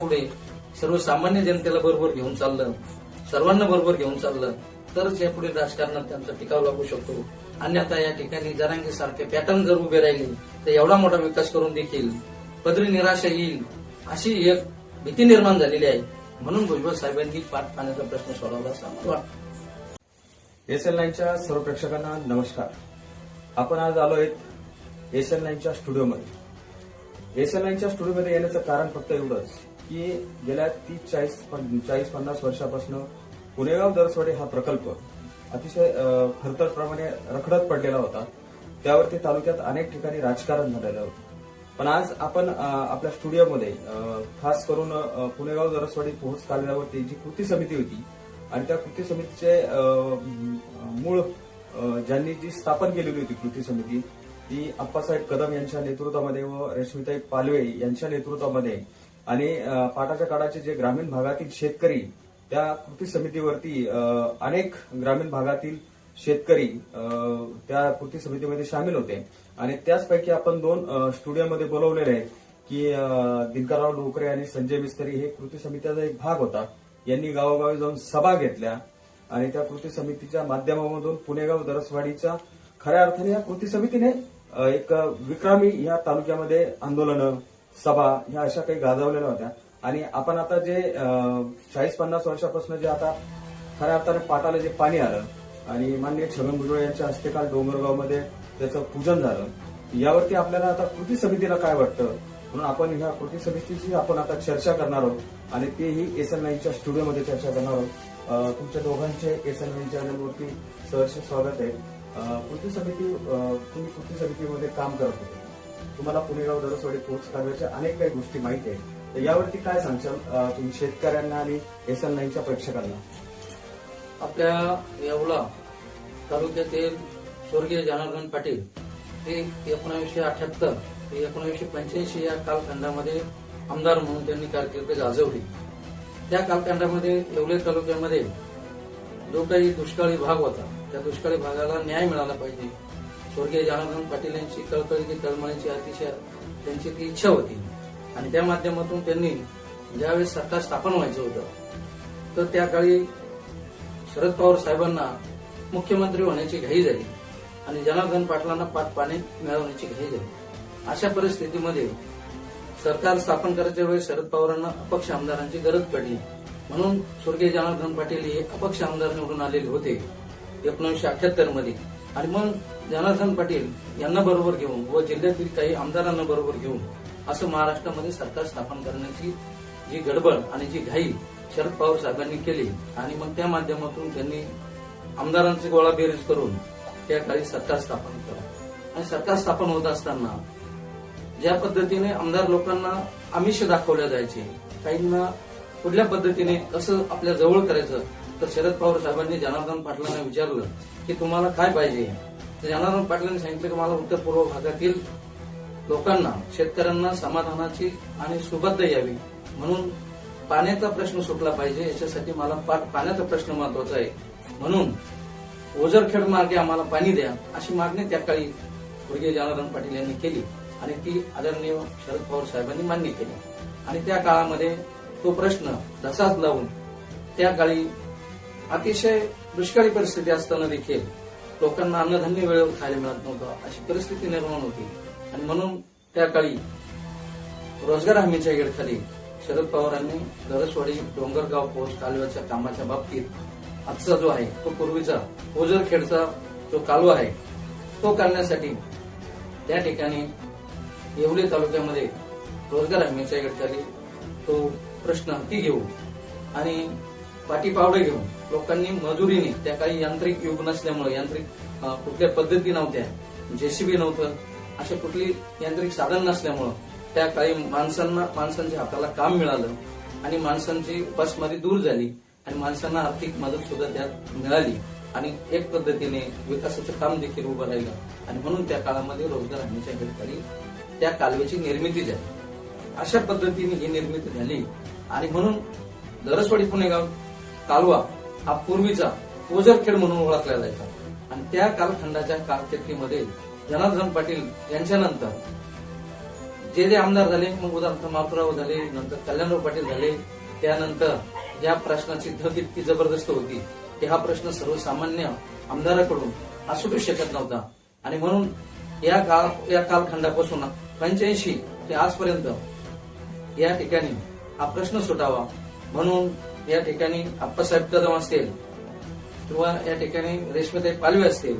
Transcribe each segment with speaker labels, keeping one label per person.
Speaker 1: पुढे सर्वसामान्य जनतेला बरोबर घेऊन चाललं सर्वांना बरोबर घेऊन चाललं तरच या पुढे राजकारणात त्यांचा टिकाव लागू शकतो. अन्यथा या ठिकाणी जरांगी सारखे पॅटर्न जर उभे राहिले तर एवढा मोठा विकास करून देखील पदरी निराशा येईल अशी एक भीती निर्माण झालेली आहे. म्हणून भुजबळ साहेबांनी पाठ पाण्याचा प्रश्न सोडवला असं मला वाटतं.
Speaker 2: एस एल नाईनच्या सर्व प्रेक्षकांना नमस्कार. आपण आज आलो आहेत एस एल नाईनच्या स्टुडिओमध्ये. एस एल नाईनच्या स्टुडिओमध्ये येण्याचं कारण फक्त एवढंच. की गेल्या तीस चाळीस चाळीस पन्नास वर्षापासून पुणेगाव दरसवाडे हा प्रकल्प अतिशय खरतरप्रमाणे रखडत पडलेला होता. त्यावरती तालुक्यात अनेक ठिकाणी राजकारण झालेलं होतं. पण आज आपण आपल्या स्टुडिओमध्ये खास करून पुणेगाव दरसवाडी पोहोच कालव्यावरती जी कृती समिती होती आणि त्या कृती समितीचे अं, मूळ ज्यांनी जी स्थापन केलेली होती कृती समिती ती अप्पासाहेब कदम यांच्या नेतृत्वामध्ये व रश्मिताई पालवे यांच्या नेतृत्वामध्ये आणि पाटाच्या काळाचे जे ग्रामीण भागातील शेतकरी त्या कृती समितीवरती अनेक ग्रामीण भागातील शेतकरी त्या कृती समितीमध्ये सामील होते. आणि त्याचपैकी आपण दोन स्टुडिओमध्ये बोलवलेले आहेत की दिनकरराव डोकरे आणि संजय मिस्त्री हे कृती समितीचा एक भाग होता. यांनी गावोगावी जाऊन सभा घेतल्या आणि त्या कृती समितीच्या माध्यमामधून पुणेगाव दरसवाडीच्या खऱ्या अर्थाने या कृती समितीने एक विक्रमी या तालुक्यामध्ये आंदोलनं सभा ह्या अशा काही गाजवलेल्या होत्या. आणि आपण आता जे चाळीस पन्नास वर्षापासून जे आता खऱ्या अर्थाने पाटाला जे पाणी आलं आणि माननीय छगन भुजबळ यांच्या हस्ते काल डोंगरगावमध्ये त्याचं पूजन झालं यावरती आपल्याला आता कृती समितीला काय वाटतं? म्हणून आपण ह्या कृती समितीची आपण आता चर्चा करणार आहोत आणि तेही एस एन नाईनच्या स्टुडिओमध्ये चर्चा करणार आहोत. तुमच्या दोघांचे एस एन नाईन चॅनलवरती सहर्ष स्वागत आहे. कृती समिती तुम्ही कृती समितीमध्ये काम करत होते. तुम्हाला पुणेगाव दरसवाडी पोस्ट कार्याच्या अनेक काही गोष्टी माहिती आहेत. तर यावरती काय सांगशाल तुम्ही शेतकऱ्यांना आणि एस एल नाईनच्या प्रेक्षकांना?
Speaker 1: आपल्या येवला तालुक्यातील स्वर्गीय जनार्दन पाटील हे एकोणावीसशे अठ्याहत्तर ते एकोणावीसशे पंच्याऐंशी या कालखंडामध्ये आमदार म्हणून त्यांनी कारकीर्द गाजवली त्या कालखंडामध्ये येवले तालुक्यामध्ये जो काही दुष्काळी भाग होता त्या दुष्काळी भागाला न्याय मिळाला पाहिजे. स्वर्गीय जनार्दन पाटील यांची कळकळीची तळमळीची अतिशय त्यांची ती इच्छा होती. आणि त्या माध्यमातून त्यांनी ज्यावेळेस सरकार स्थापन व्हायचं होतं तर त्या काळी शरद पवार साहेबांना मुख्यमंत्री होण्याची घाई झाली आणि जनार्दन पाटलांना पाच पाणी मिळवण्याची घाई झाली. अशा परिस्थितीमध्ये सरकार स्थापन करायच्या वेळेस शरद पवारांना अपक्ष आमदारांची गरज पडली. म्हणून स्वर्गीय जनार्दन पाटील हे अपक्ष आमदार निवडून आलेले होते. एकोणीसशे अठ्याहत्तरमध्ये आणि मग जनार्दन पाटील यांना बरोबर घेऊन व जिल्ह्यातील काही आमदारांना बरोबर घेऊन असं महाराष्ट्रामध्ये सरकार स्थापन करण्याची जी गडबड आणि जी घाई शरद पवार साहेबांनी केली आणि मग त्या माध्यमातून त्यांनी आमदारांची गोळा बेरीज करून त्या काळी सरकार स्थापन केलं. आणि सरकार स्थापन होत असताना ज्या पद्धतीने आमदार लोकांना आमिष दाखवल्या जायचे काहींना कुठल्या पद्धतीने कसं आपल्या जवळ करायचं तर शरद पवार साहेबांनी जनार्दन पाटलांना विचारलं की तुम्हाला काय पाहिजे? तर जनार्दन पाटलांनी सांगितलं की मला उत्तर पूर्व भागातील लोकांना शेतकऱ्यांना समाधानाची आणि सुबद्ध यावी. म्हणून पाण्याचा प्रश्न सुटला पाहिजे. याच्यासाठी मला पाण्याचा प्रश्न महत्त्वाचा आहे. म्हणून ओझरखेड मार्गे आम्हाला पाणी द्या अशी मागणी त्या काळी स्वर्गीय जनार्दन पाटील यांनी केली आणि ती आदरणीय शरद पवार साहेबांनी मान्य केली. आणि त्या काळामध्ये तो प्रश्न तसाच लावून त्या काळी अतिशय दुष्काळी परिस्थिती असताना देखील लोकांना अन्नधान्य वेळेवर खायला मिळत नव्हतं. अशी परिस्थिती निर्माण होती. आणि म्हणून त्या काळी रोजगार हमीच्या गेडखाली शरद पवारांनी दरसवाडी डोंगरगाव पोस्ट कालव्याच्या कामाच्या बाबतीत आजचा जो आहे तो पूर्वीचा ओझरखेडचा जो कालवा आहे तो करण्यासाठी त्या ठिकाणी येवले तालुक्यामध्ये रोजगार हमीच्या गेडखाली तो प्रश्न हाती घेऊ आणि पाठी पावडे घेऊन लोकांनी मजुरीने त्या काही यांत्रिक युग नसल्यामुळे यांत्रिक कुठल्या पद्धती नव्हत्या. जेसीबी नव्हतं. असे कुठली यांत्रिक साधन नसल्यामुळं त्या काही माणसांना माणसांच्या हाताला काम मिळालं आणि माणसांची उपासमारी दूर झाली आणि माणसांना आर्थिक मदत सुद्धा त्यात मिळाली आणि एक पद्धतीने विकासाचं काम देखील उभं राहिलं. आणि म्हणून त्या काळामध्ये रोजगार हमीच्या ठिकाणी त्या कालव्याची निर्मिती झाली. अशा पद्धतीने ही निर्मिती झाली. आणि म्हणून दरसवाडी पुणेगाव कालवा हा पूर्वीचा ओझरखेड म्हणून ओळखला जायचा. आणि त्या कालखंडाच्या कारकिर्दीमध्ये जनार्दन पाटील यांच्यानंतर जे जे आमदार झाले मग उदाहरणार्थ मारुतराव झाले नंतर कल्याणराव पाटील झाले त्यानंतर या प्रश्नाची धग इतकी जबरदस्त होती की हा प्रश्न सर्वसामान्य आमदाराकडून हा शकत नव्हता. आणि म्हणून या काळ या कालखंडापासून पंच्याऐंशी ते आजपर्यंत या ठिकाणी हा प्रश्न सुटावा म्हणून या ठिकाणी आप्पासाहेब कदम असतील किंवा या ठिकाणी रेशमीताई पालवे असतील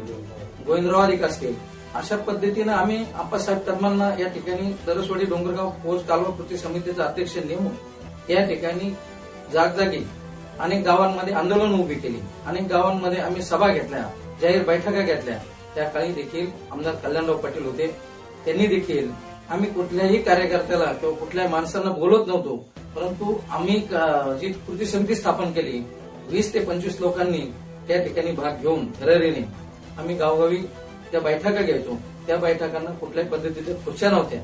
Speaker 1: गोविंदराव अधिक असतील अशा पद्धतीनं आम्ही आप्पासाहेब कदमांना या ठिकाणी दरसवाडी डोंगरगाव पोच कालवा कृती समितीचा अध्यक्ष नेमून या ठिकाणी जागजागी अनेक गावांमध्ये आंदोलन उभी केली. अनेक गावांमध्ये आम्ही सभा घेतल्या जाहीर बैठका घेतल्या. त्या काळी देखील आमदार कल्याणराव पाटील होते. त्यांनी देखील आम्ही कुठल्याही कार्यकर्त्याला किंवा कुठल्याही माणसांना बोलत नव्हतो. परंतु आम्ही जी कृती समिती स्थापन केली वीस ते पंचवीस लोकांनी त्या ठिकाणी भाग घेऊन ठरवरीने आम्ही गावगावी त्या बैठका घ्यायचो. त्या बैठकांना कुठल्याही पद्धतीच्या खुर्च्या नव्हत्या.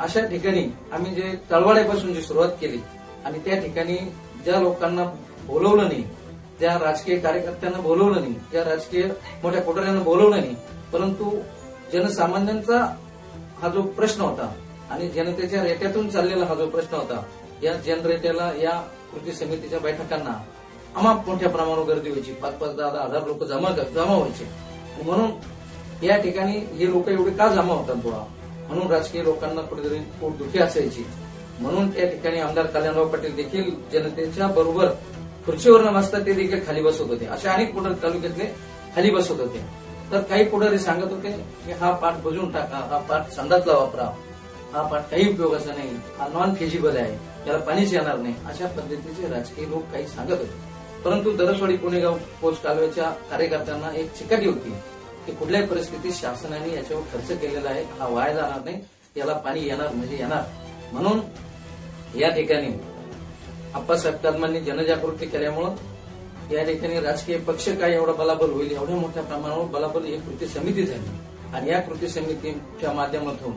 Speaker 1: अशा ठिकाणी आम्ही जे तळवाड्यापासून जी सुरुवात केली आणि त्या ठिकाणी ज्या लोकांना बोलवलं नाही ज्या राजकीय कार्यकर्त्यांना बोलवलं नाही ज्या राजकीय मोठ्या कोटऱ्यांना बोलवलं नाही परंतु जनसामान्यांचा हा जो प्रश्न होता आणि जनतेच्या रेट्यातून चाललेला हा जो प्रश्न होता या जनरेट्याला या कृती समितीच्या बैठकांना अमाप मोठ्या प्रमाणावर गर्दी व्हायची. पाच पाच दहा दहा हजार लोक जमा जमा व्हायचे. म्हणून या ठिकाणी हे लोक एवढे का जमा होतात बुवा? म्हणून राजकीय लोकांना कुठेतरी पोट दुखी असायची. म्हणून त्या ठिकाणी आमदार कल्याणराव पाटील देखील जनतेच्या बरोबर खुर्चीवर न बसता ते देखील खाली बसत होते. असे अनेक पुढारी तालुक्यातले खाली बसत होते. तर काही पुढारी सांगत होते की हा पाठ बजून टाका हा पाठ संडातला वापरा. हा पाठ काही उपयोगाचा नाही. हा नॉन फिजिबल आहे. त्याला पाणीच येणार नाही. अशा पद्धतीचे राजकीय लोक काही सांगत होते. परंतु दरसवाडी पुणेगाव पोच कालव्याच्या कार्यकर्त्यांना एक चिकाटी होती की कुठल्याही परिस्थितीत शासनाने याच्यावर खर्च केलेला आहे. हा वाया जाणार नाही. याला पाणी येणार म्हणजे येणार. म्हणून या ठिकाणी आप्पासाहेब कदमांनी जनजागृती केल्यामुळं या ठिकाणी राजकीय पक्ष काय एवढा बलाबल होईल? एवढ्या मोठ्या प्रमाणावर बलाबल ही कृती समिती झाली. आणि या कृती समितीच्या माध्यमातून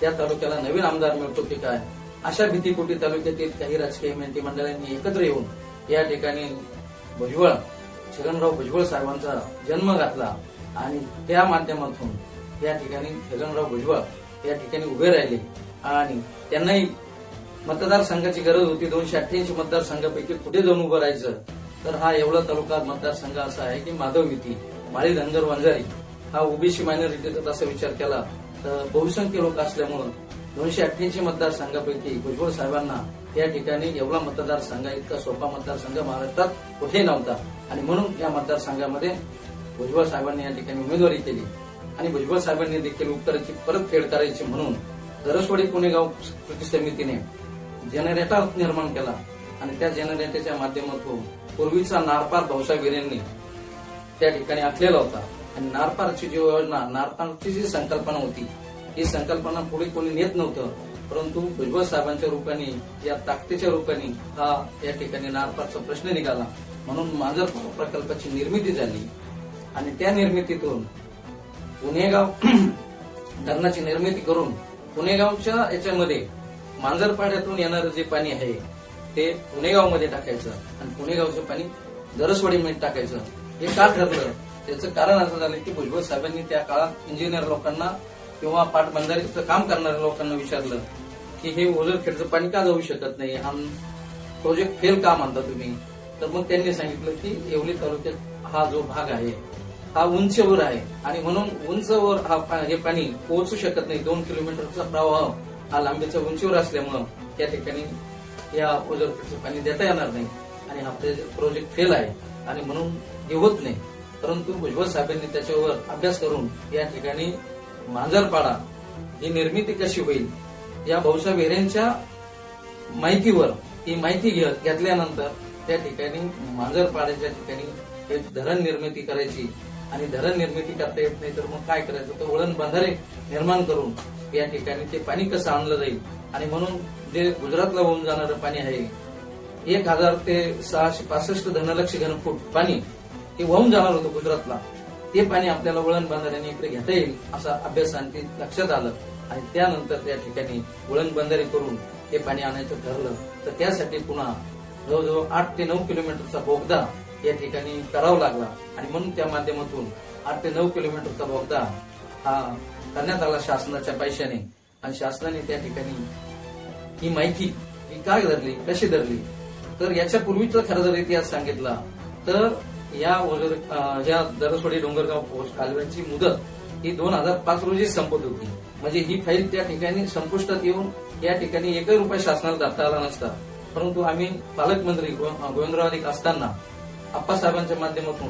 Speaker 1: त्या तालुक्याला नवीन आमदार मिळतो की काय? अशा भीतीपोटी तालुक्यातील काही राजकीय मंत्री मंडळांनी एकत्र येऊन या ठिकाणी भुजबळ छगनराव भुजबळ साहेबांचा जन्म घातला. आणि त्या माध्यमातून या ठिकाणी छगनराव भुजबळ या ठिकाणी उभे राहिले. आणि त्यांनाही मतदारसंघाची गरज होती. दोनशे अठ्ठ्याऐंशी मतदारसंघापैकी कुठे जाऊन उभं राहायचं. तर हा एवढा तालुका मतदारसंघ असा आहे की माधव युती माळी धनगर वंजारी हा ओबीसी मायनॉरिटीचा तसा विचार केला तर बहुसंख्य लोक असल्यामुळं दोनशे अठ्ठ्याऐंशी मतदारसंघापैकी भुजबळ साहेबांना या ठिकाणी एवढा मतदारसंघ इतका सोपा मतदारसंघ महाराष्ट्रात कुठेही नव्हता. आणि म्हणून या मतदारसंघामध्ये भुजबळ साहेबांनी या ठिकाणी उमेदवारी केली. आणि भुजबळ साहेबांनी देखील उत्तराची परतफेड करायची म्हणून दरसवाडी पुणेगाव कृती समितीने जनरेटर निर्माण केला. आणि त्या जनरेटरच्या माध्यमातून पूर्वीचा नारपार भाऊसाहेब त्या ठिकाणी आखलेला होता. आणि नारपारची जी योजना नारपारची जी संकल्पना होती ही संकल्पना पुढे कोणी नेत नव्हतं. परंतु भुजबळ साहेबांच्या रूपाने या ताकदीच्या रूपाने हा या ठिकाणी नारपारचा प्रश्न निघाला. म्हणून मांजर प्रकल्पाची निर्मिती झाली. आणि त्या निर्मितीतून पुणेगाव धरणाची निर्मिती करून पुणेगावच्या याच्यामध्ये मांजरपाड्यातून येणारं जे पाणी आहे ते पुणेगावमध्ये टाकायचं आणि पुणेगावचं पाणी दरसवाडीमध्ये टाकायचं. हे का ठरलं? त्याचं कारण असं झालं की भुजबळ साहेबांनी त्या काळात इंजिनियर लोकांना किंवा पाटबंधारीचं काम करणाऱ्या लोकांना विचारलं की हे ओझरखेडचं पाणी का जाऊ शकत नाही? हा प्रोजेक्ट फेल का मानता तुम्ही? तर मग त्यांनी सांगितलं की येवली तालुक्यात हा जो भाग आहे हा उंचीवर आहे आणि म्हणून उंचवर हा हे पाणी पोहोचू शकत नाही. दोन किलोमीटरचा प्रवाह हा लांबीच्या उंचीवर असल्यामुळं त्या ठिकाणी या ओझरखेडचं पाणी देता येणार नाही आणि हा प्रोजेक्ट फेल आहे आणि म्हणून हे होत नाही. परंतु भुजबळ साहेबांनी त्याच्यावर अभ्यास करून या ठिकाणी मांजरपाडा ही निर्मिती कशी होईल या भाऊसाहेब बेऱ्यांच्या माहितीवर ही माहिती घेतल्यानंतर त्या ठिकाणी मांजरपाड्याच्या ठिकाणी एक धरण निर्मिती करायची आणि धरण निर्मिती करता येत नाही तर मग काय करायचं? तर वळण बांधारे निर्माण करून या ठिकाणी ते पाणी कसं आणलं जाईल? आणि म्हणून जे गुजरातला होऊन जाणारं पाणी आहे एक हजार ते सहाशे पासष्ट धनलक्ष घनफूट पाणी हे वाहून जाणार होतं गुजरातला. ते पाणी आपल्याला वळण बांधाऱ्याने इकडे घेता येईल असा अभ्यास आणि लक्षात आलं. आणि त्यानंतर त्या ठिकाणी वळण बंधारे करून ते पाणी आणायचं ठरलं. तर त्यासाठी पुन्हा जवळजवळ आठ ते नऊ किलोमीटरचा बोगदा या ठिकाणी करावा लागला. आणि म्हणून त्या माध्यमातून आठ ते नऊ किलोमीटरचा बोगदा हा करण्यात आला शासनाच्या पैशाने. आणि शासनाने त्या ठिकाणी ही माहिती ही काय धरली? कशी धरली? तर याच्या पूर्वीचा खरं जर इतिहास सांगितला तर या या दरसवाडी डोंगरगाव पोस्ट कालव्याची मुदत ही दोन हजार पाच रोजी संपत होती. म्हणजे ही फाईल त्या ठिकाणी संपुष्टात येऊन या ठिकाणी एकही रुपये शासनाला दाखता आला नसता. परंतु आम्ही पालकमंत्री गो- गोविंदराव अधिक असताना आप्पासाहेबांच्या माध्यमातून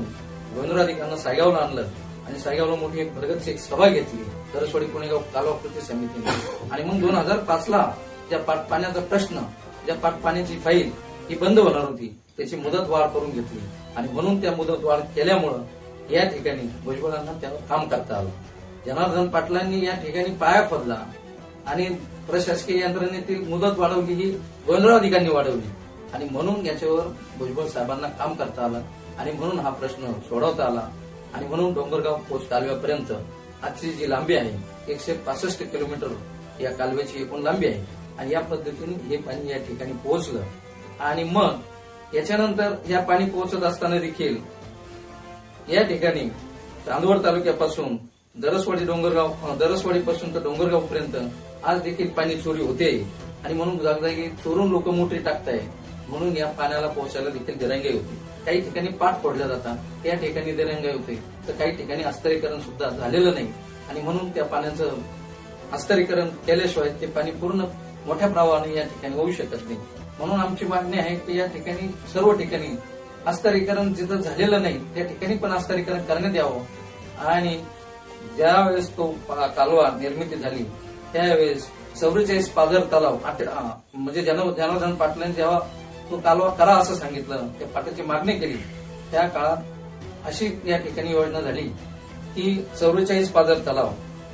Speaker 1: गोविंदराव अधिकांना सायगावला आणलं आणि सायगावला मोठी एक प्रगतची एक सभा घेतली दरसवाडी पुणेगाव कालवा कृती समितीने. आणि मग दोन हजार पाच ला ज्या पाट पाण्याचा प्रश्न ज्या पाट पाण्याची फाईल ही बंद होणार होती त्याची मुदत वाढ करून घेतली. आणि म्हणून त्या मुदत वाढ केल्यामुळं या ठिकाणी भुजबळांना त्यावर काम करता आलं. जनार्दन पाटलांनी या ठिकाणी पाया खोदला आणि प्रशासकीय यंत्रणेतील मुदत वाढवली ही गोंधळाधिकांनी वाढवली. आणि म्हणून याच्यावर भुजबळ साहेबांना काम करता आलं आणि म्हणून हा प्रश्न सोडवता आला. आणि म्हणून डोंगरगाव पोस्ट कालव्यापर्यंत आजची जी लांबी आहे एकशे पासष्ट किलोमीटर या कालव्याची एकूण लांबी आहे. आणि या पद्धतीने हे पाणी या ठिकाणी पोहोचलं. आणि मग याच्यानंतर या पाणी पोहोचत असताना देखील या ठिकाणी चांदवड तालुक्यापासून दरसवाडी डोंगरगाव दरसवाडीपासून दरसवाडी पासून तर डोंगरगाव पर्यंत आज देखील पाणी चोरी होते. आणि म्हणून जागजागी चोरून लोक मोठे टाकताय. म्हणून या पाण्याला पोहोचायला देखील दिरंगाई होती. काही ठिकाणी पाठ फोडल्या जातात त्या ठिकाणी दिरंगाई होते. तर काही ठिकाणी अस्तरीकरण सुद्धा झालेलं नाही. आणि म्हणून त्या पाण्याचं अस्तरीकरण केल्याशिवाय ते पाणी पूर्ण मोठ्या प्रवाहाने या ठिकाणी होऊ शकत नाही. म्हणून आमची मागणी आहे की या ठिकाणी सर्व ठिकाणी अस्तरीकरण जिथं झालेलं नाही त्या ठिकाणी पण अस्तरीकरण करण्यात यावं. आणि ज्या वेळेस तो कालवा निर्मिती झाली त्यावेळेस चौवेचाळीस पाझर तलाव म्हणजे जनार्दन पाटलांनी जेव्हा तो कालवा करा असं सांगितलं त्या पाटाची मागणी केली त्या काळात अशी या ठिकाणी योजना झाली की चौवेचाळीस पाझर तलाव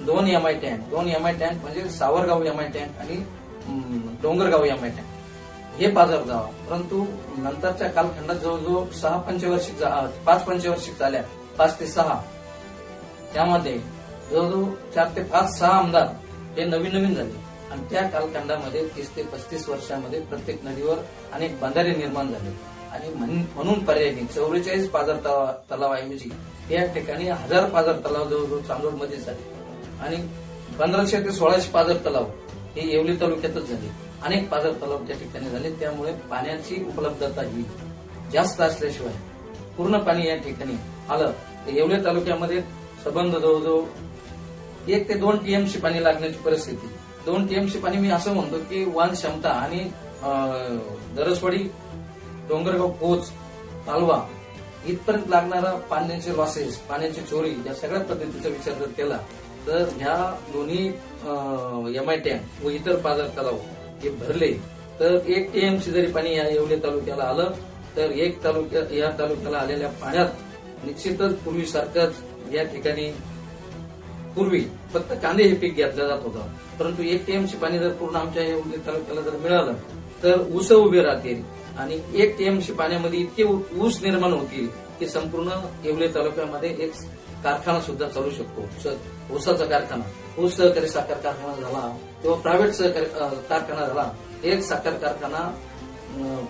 Speaker 1: दोन एम आय टँक दोन एम आय टँक म्हणजे सावरगाव एम आय टँक आणि डोंगरगाव या आय हे पाझर जावा. परंतु नंतरच्या कालखंडात जवळजवळ सहा पंचवार्षिक जा- पाच पंचवार्षिक झाल्या. पाच ते सहा. त्यामध्ये जवळजवळ चार ते पाच सहा आमदार हे नवीन नवीन झाले. आणि त्या कालखंडामध्ये तीस ते पस्तीस वर्षामध्ये प्रत्येक नदीवर अनेक बंधारे निर्माण झाले. आणि म्हणून पर्यायी चौवेचाळीस पाझर तलाव तलावाऐवजी या ठिकाणी हजार पाझर तलाव जवळजवळ चांदोडमध्ये झाले. आणि पंधराशे ते सोळाशे पाझर तलाव हे येवली तालुक्यातच झाले. अनेक पाझर तलाव त्या ठिकाणी झाले. त्यामुळे पाण्याची उपलब्धता ही जास्त असल्याशिवाय पूर्ण पाणी या ठिकाणी आलं. तर येवले तालुक्यामध्ये सबंध जवळजवळ एक ते दोन टीएमसी पाणी लागण्याची परिस्थिती. दोन टीएमसी पाणी मी असं म्हणतो की वाहन क्षमता आणि अं, दरसवाडी डोंगरगाव पोच तालवा इथपर्यंत लागणारा पाण्याचे लॉसेस पाण्याची चोरी या सगळ्या पद्धतीचा विचार जर केला तर ह्या दोन्ही एम आय टॅम व इतर पाजार तलाव हे भरले तर एक टीएमसी जरी पाणी या येवले तालुक्याला आलं तर एक तालुक्या या तालुक्याला आलेल्या पाण्यात निश्चितच पूर्वीसारखंच या ठिकाणी पूर्वी फक्त कांदे हे पीक घेतलं जात होतं. परंतु एक टीएमसी पाणी जर पूर्ण आमच्या येवले तालुक्याला जर मिळालं तर ऊस उभे राहतील आणि एक टीएमसी पाण्यामध्ये इतके ऊस निर्माण होतील की संपूर्ण येवले तालुक्यामध्ये एक कारखाना सुद्धा चालू शकतो. ऊसाचा कारखाना. ऊस सहकारी साखर कारखाना झाला किंवा प्रायव्हेट सहकारी कारखाना झाला एक साखर कारखाना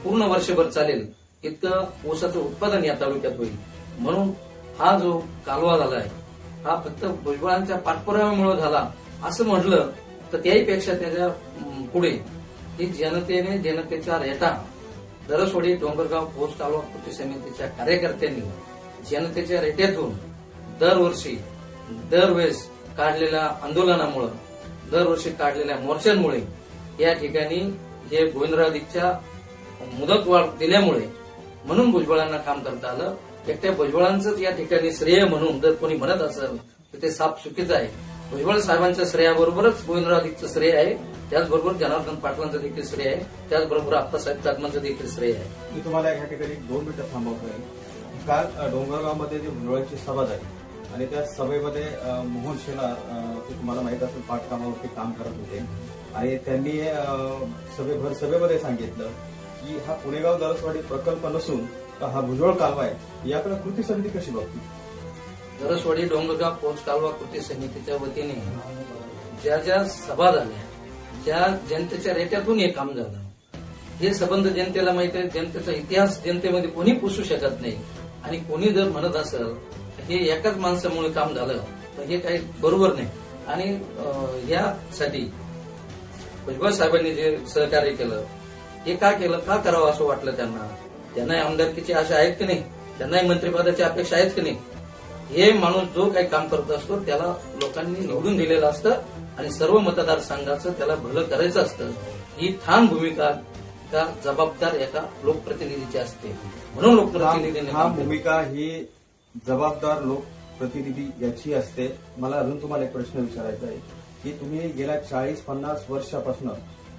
Speaker 1: पूर्ण वर्षभर चालेल इतकं ऊसाचं उत्पादन या तालुक्यात होईल. म्हणून हा जो कालवा झालाय हा फक्त भुजबळांच्या पाठपुराव्यामुळे झाला. असं म्हटलं तर त्याही पेक्षा त्याच्या पुढे ही जनतेने जनतेच्या रेटा दरसोडी डोंगरगाव पोस्ट कालवा कृती समितीच्या कार्यकर्त्यांनी जनतेच्या रेट्यातून दरवर्षी दरवेळेस काढलेल्या आंदोलनामुळं दरवर्षी काढलेल्या मोर्चांमुळे या ठिकाणी हे गोविंदरादिकच्या मुदतवाढ दिल्यामुळे म्हणून भुजबळांना काम करता आलं. एकट्या भुजबळांचंच या ठिकाणी श्रेय म्हणून जर कोणी म्हणत असेल तर ते साप चुकीचं आहे. भुजबळ साहेबांच्या श्रेयाबरोबरच गोविंदराव श्रेय आहे. त्याचबरोबर जनार्दन पाटलांचं देखील श्रेय आहे. त्याचबरोबर आप्पासाहेब चाकमांचं देखील श्रेय आहे.
Speaker 2: मी तुम्हाला या ठिकाणी दोन मिनिटं थांबवतोय काल डोंगरगावमध्ये जी भुजबळांची सभा झाली आणि त्या सभेमध्ये मोहन शेलार ते तुम्हाला माहीत असेल पाठकामावरती काम करत होते. आणि त्यांनी सभेभर सभेमध्ये सांगितलं की हा पुणेगाव दरसवाडी प्रकल्प नसून तर हा भुजबळ कालवा आहे. याकडे कृती समिती कशी बघते?
Speaker 1: दरसवाडी डोंगरगाव पोच कालवा कृती समितीच्या वतीने ज्या ज्या सभा झाल्या ज्या जनतेच्या रेट्यातून हे काम झालं. हे संबंध जनतेला माहीत आहे जनतेचा इतिहास जनतेमध्ये कोणी पुसू शकत नाही. आणि कोणी जर म्हणत असेल हे एकाच माणसामुळे काम झालं. तर हे काही बरोबर नाही. आणि यासाठी भुजबळ साहेबांनी जे सहकार्य केलं हे का केलं का करावं असं वाटलं त्यांना? त्यांनाही आमदारकीची आशा आहेत की नाही? त्यांनाही मंत्रिपदाची अपेक्षा आहेत की नाही? हे माणूस जो काही काम करत असतो त्याला लोकांनी निवडून दिलेलं असतं आणि सर्व मतदारसंघाचं त्याला भलं करायचं असतं. ही ठाम भूमिका का जबाबदार एका लोकप्रतिनिधीची असते? म्हणून लोकप्रतिनिधीने केलं.
Speaker 2: भूमिका ही जबाबदार लोक प्रतिनिधी याची असते. मला अजून तुम्हाला एक प्रश्न विचारायचा आहे की तुम्ही गेल्या चाळीस पन्नास वर्षापासून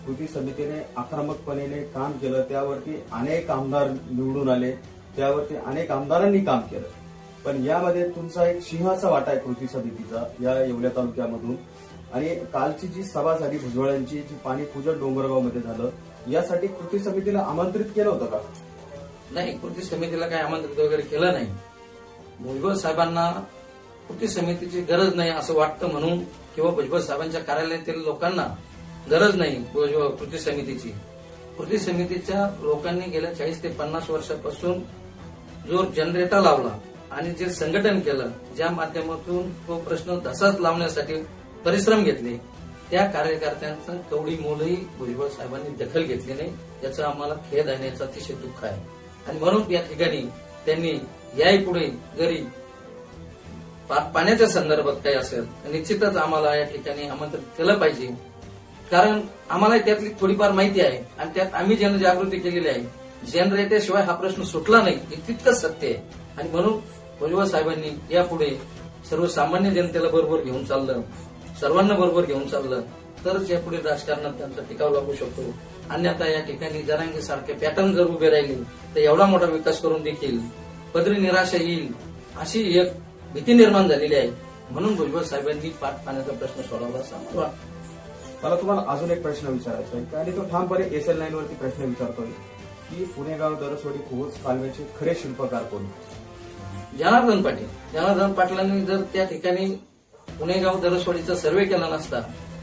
Speaker 2: कृती समितीने आक्रमकपणे काम केलं त्यावरती अनेक आमदार निवडून आले त्यावरती अनेक आमदारांनी काम केलं. पण यामध्ये तुमचा एक सिंहाचा वाटा आहे कृती समितीचा या येवल्या तालुक्यामधून. आणि कालची जी सभा झाली भुजबळांची जी पाणी पूजन डोंगरगावमध्ये झालं यासाठी कृती समितीला आमंत्रित केलं होतं का?
Speaker 1: नाही कृती समितीला काही आमंत्रित वगैरे केलं नाही. भुजबळ साहेबांना कृती समितीची गरज नाही असं वाटतं म्हणून किंवा भुजबळ साहेबांच्या कार्यालयातील लोकांना गरज नाही कृती समितीची. कृती समितीच्या लोकांनी गेल्या चाळीस ते पन्नास वर्षापासून जो जनरेटर लावला आणि जे संघटन केलं ज्या माध्यमातून तो प्रश्न धसाच लावण्यासाठी परिश्रम घेतले त्या कार्यकर्त्यांचं कवडी मोलही भुजबळ साहेबांनी दखल घेतली नाही याचा आम्हाला खेद आहे आणि याचं अतिशय दुःख आहे. आणि म्हणून या ठिकाणी त्यांनी याही पुढे जरी पाण्याच्या संदर्भात काही असेल तर निश्चितच आम्हाला या ठिकाणी आमंत्रित केलं पाहिजे. कारण आम्हाला त्यातली थोडीफार माहिती आहे आणि त्यात आम्ही जनजागृती केलेली आहे जनरेटेशिवाय हा प्रश्न सुटला नाही हे तितकंच सत्य आहे. आणि म्हणून भुजबळ साहेबांनी यापुढे सर्वसामान्य जनतेला बरोबर घेऊन चाललं सर्वांना बरोबर घेऊन चाललं तरच यापुढे राजकारणात त्यांचा टिकाव लागू शकतो. अन्यथा या ठिकाणी जरांगी सारखे पॅटर्न जर उभे राहिले तर एवढा मोठा विकास करून देखील पदरी निराशा येईल अशी एक भीती निर्माण झालेली आहे. म्हणून भुजबळ साहेबांनी पाठ पाण्याचा प्रश्न सोडवला असं मला वाटतं.
Speaker 2: मला तुम्हाला अजून एक प्रश्न विचारायचा आहे. आणि तो ठामपणे एस एल नाईन वरती प्रश्न विचारतोय. की पुणेगाव दरसवाडी खोच कालव्याचे खरे शिल्पकार कोण?
Speaker 1: जनार्दन पाटील. जनार्दन पाटलांनी जर त्या ठिकाणी पुणेगाव दरसवाडीचा सर्वे केला नसता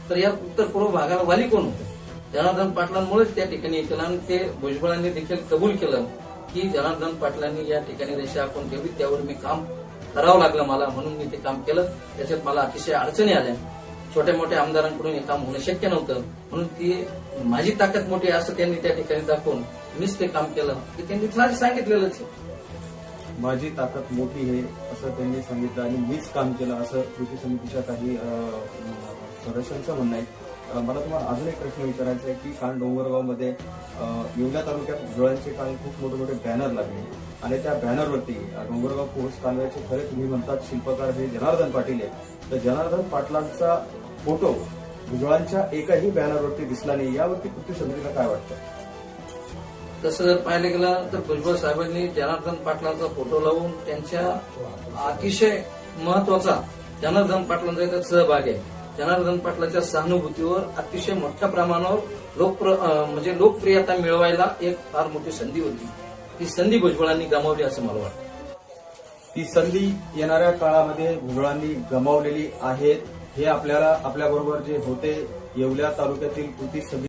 Speaker 1: तर या उत्तर पूर्व भागाला वाली कोण होतं? जनार्दन पाटलांमुळेच त्या ठिकाणी केलं आणि ते भुजबळांनी देखील कबूल केलं की जनार्दन पाटलांनी या ठिकाणी रेषा आपण ठेवली त्यावर मी काम करावं लागलं मला म्हणून मी ते काम केलं. त्याच्यात मला अतिशय अडचणी आल्या. छोट्या मोठ्या आमदारांकडून हे काम होणं शक्य नव्हतं. म्हणून ती माझी ताकद मोठी आहे असं त्यांनी त्या ठिकाणी दाखवून मीच ते काम केलं. की त्यांनी फार सांगितलेलंच
Speaker 2: माझी ताकद मोठी आहे असं त्यांनी सांगितलं आणि मीच काम केलं असं कृती समितीच्या काही सदस्यांचं म्हणणं आहे. मला तुम्हाला अजून एक प्रश्न विचारायचा आहे की काल डोंगरगावमध्ये अं, येवला तालुक्यात जुळ्यांचे काल खूप मोठे मोठे बॅनर लागले. आणि त्या बॅनरवरती डोंगरगाव पोस्ट कालव्याचे खरे तुम्ही म्हणतात शिल्पकार हे जनार्दन पाटील आहे तर जनार्दन पाटलांचा फोटो भुजबळांच्या एकाही बॅनरवरती दिसला नाही. यावरती कृती समितीला काय वाटतं?
Speaker 1: तसं जर पाहायला गेलं तर भुजबळ साहेबांनी जनार्दन पाटलांचा फोटो लावून त्यांच्या अतिशय महत्त्वाचा जनार्दन पाटलांचा याच्यात सहभाग आहे. जनार्दन पाटलाच्या सहानुभूतीवर अतिशय मोठ्या प्रमाणावर लोकप्र म्हणजे लोकप्रियता मिळवायला एक फार मोठी संधी होती. ती संधी भुजबळांनी गमावली असं मला वाटतं.
Speaker 2: ती संधी येणाऱ्या काळामध्ये भुजबळांनी गमावलेली आहेत हे आपल्याला आपल्याबरोबर जे होते येवल्या तालुक्यातील कृती समिती